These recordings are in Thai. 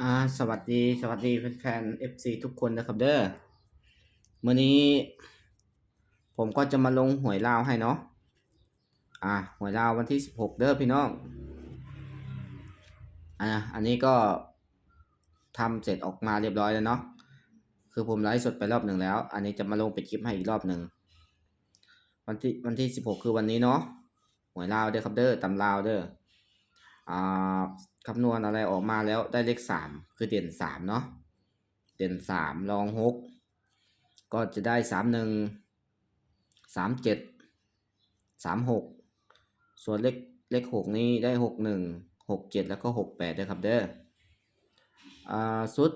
อ่าสวัสดีสวัสดีแฟนๆ FC ทุกคนนะครับเด้อมื้อนี้ ผมก็จะมาลงหวยลาวให้เนาะอ่าหวยลาววันที่16เด้อพี่น้องอ่าอันนี้ก็ทำเสร็จออกมาเรียบร้อยแล้วเนาะคือผมไลฟ์สดไปรอบหนึ่งแล้ว อันนี้จะมาลงเป็นคลิปให้อีกรอบหนึ่งวันที่วันที่16คือวันนี้เนาะหวยลาวเด้อครับเด้อตำลาวเด้ออ่า คำนวณอะไรออกมาแล้วได้เลขสามคือเด่นสามเนาะเด่นสามรองหกก็จะได้สามหนึ่งสามเจ็ดสามหกส่วนเลขเลขหกนี้ได้หกหนึ่งหกเจ็ดแล้วก็หกแปดด้วยครับเด้ออ่าสุด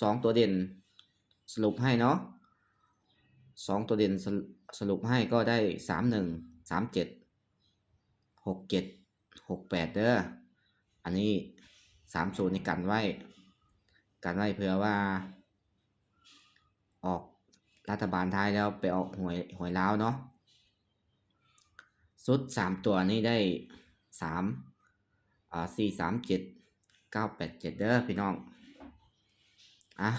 สองตัวเด่นสรุปให้เนาะสองตัวเด่นสสรุปให้ก็ได้สามหนึ่งสามเจ็ดหกเจ็ดหกแปดเด้อ อันนี้สามศูนย์ในกันไว้ กันไว้เผื่อว่า ออกรัฐบาลไทยแล้วไปออกหวยหวยล้าวเนาะสุดสามตัวนี้ได้สามอ่าสี่สามเจ็ดเก้าแปดเจ็ดเด้อพี่น้อง อะ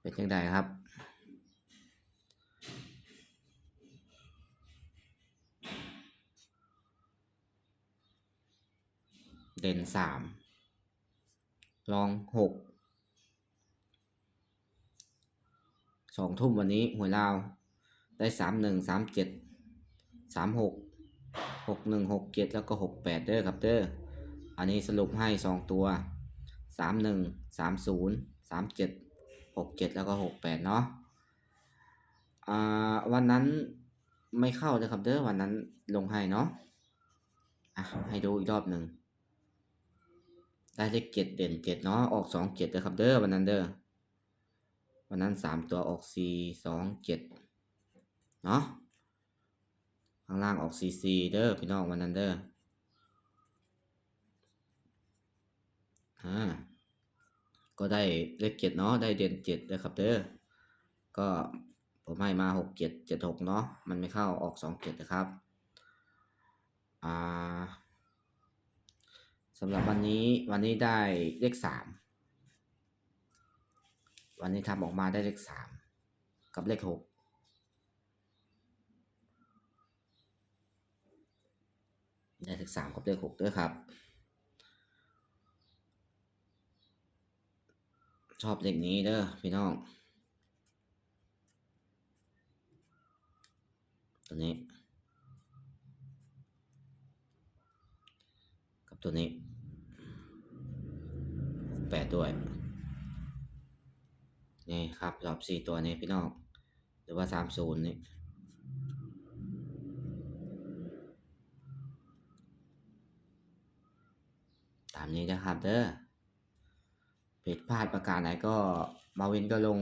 เป็นยังไงครับ เด่นสามรองหกสองทุ่มวันนี้หวยลาวได้สามหนึ่งสามเจ็ดสามหกหกหนึ่งหกเจ็ดแล้วก็หกแปดเด้อครับเด้ออันนี้สรุปให้สองตัวสามหนึ่งสามศูนย์สามเจ็ดหกเจ็ดแล้วก็หกแปดเนาะอ่าวันนั้นไม่เข้าเลยครับเด้อวันนั้นลงให้เนาะอะให้ดูอีกรอบหนึ่ง ได้เลขเจ็ดเด่นเจ็ดเนาะออกสองเจ็ดเลยครับเด้อวันนั้นเด้อวันนั้นสามตัวออกสี่สองเจ็ดเนาะข้างล่างออกสี่สี่เด้อพี่น้องวันนั้นเด้ออ่าก็ได้เลขเจ็ดเนาะได้เด่นเจ็ดเลยครับเด้อก็ผมให้มาหกเจ็ดเจ็ดหกเนาะมันไม่เข้าออกสองเจ็ดนะครับอ่า สำหรับวันนี้วันนี้ได้เลขสามวันนี้ทำออกมาได้เลขสามกับเลขหกได้เลขสามกับเลขหกด้วยครับ ชอบเลขนี้เด้อพี่น้องตัวนี้ กับตัวนี้ แปดด้วย นี่ครับรอบสี่ตัวนี้พี่น้อง หรือว่าสามศูนย์นี่ตามนี้นะครับเด้อผิดพลาดประการไหนก็มาวินก็ลง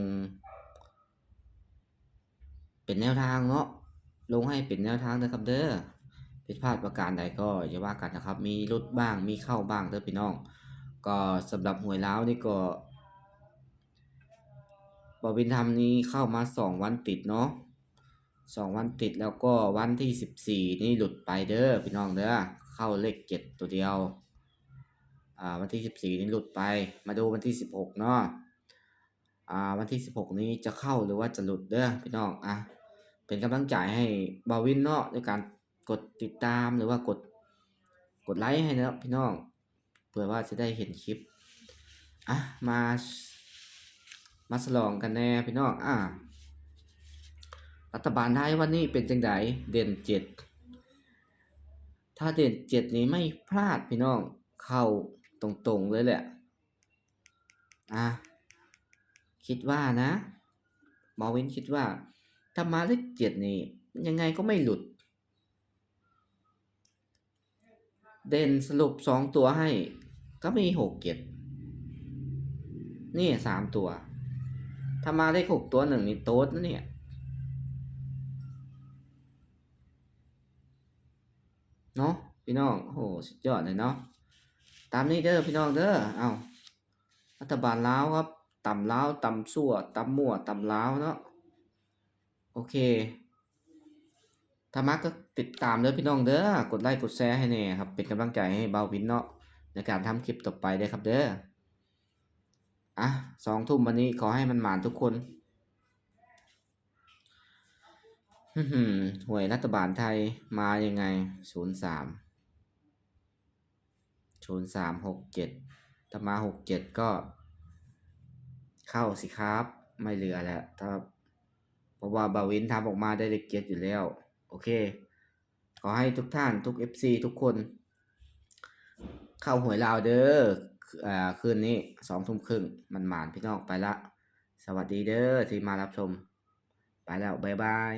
เป็นแนวทางเนาะลงให้เป็นแนวทางนะครับเด้อผิดพลาดประการใดก็อย่าว่ากันนะครับ มีลดบ้างมีเข้าบ้างเด้อพี่น้อง ก็สำหรับหวยล้าวนี่ก็บอบินทำนี้เข้ามาสองวันติดเนาะสองวันติดแล้วก็วันที่สิบสี่นี่หลุดไปเด้อพี่น้องเด้อเข้าเลขเจ็ดตัวเดียวอ่าวันที่สิบสี่นี่หลุดไป มาดูวันที่สิบหกเนาะอ่าวันที่สิบหกนี้จะเข้าหรือว่าจะหลุดเด้อพี่น้องอะเป็นกำลังใจให้บาวินเนาะในการกดติดตามหรือว่ากดกดไลค์ให้นะพี่น้อง เผื่อว่าจะได้เห็นคลิปอะมามาฉลองกันแน่พี่น้องอะรัฐบาลไทยวันนี้เป็นจังไดเด่นเจ็ดถ้าเด่นเจ็ดนี้ไม่พลาดพี่น้องเข้าตรงๆเลยแหละอะคิดว่านะมาวินคิดว่าถ้ามาเลขเจ็ดนี่ยังไงก็ไม่หลุด เด่นสรุปสองตัวให้ ก็มีหกเจ็ดนี่สามตัว ถ้ามาเลขหกตัวหนึ่งนี่โต๊ดนะเนี่ย เนาะพี่น้องโอ้โหสุดยอดเลยเนาะ ตามนี้เด้อพี่น้องเด้อ เอารัฐบาลลาวครับ ต่ำลาว ต่ำสั่ว ต่ำมั่ว ต่ำลาวเนาะ โอเค ถ้ามักก็ติดตามเด้อพี่น้องเด้อกดไลค์กดแชร์ให้แน่ครับ เป็นกำลังใจให้เบาวินเนาะในการทำคลิปต่อไปเด้ครับเด้ออะสองทุ่มวันนี้ขอให้มันหมานทุกคนหวยรัฐบาลไทยมายังไงศูนย์สามศูนย์สามหกเจ็ดถ้ามาหกเจ็ดก็ เข้าสิครับ ไม่เหลือแล้วถ้าเพราะว่าบาวินทำออกมาได้เลขเจ็ดอยู่แล้ว โอเค ขอให้ทุกท่านทุก FC ทุกคน เข้าหวยลาวเด้ออ่าคืนนี้สองทุ่มครึ่งมันหมานพี่น้องไปละ สวัสดีเด้อที่มารับชม ไปแล้ว บ๊ายบาย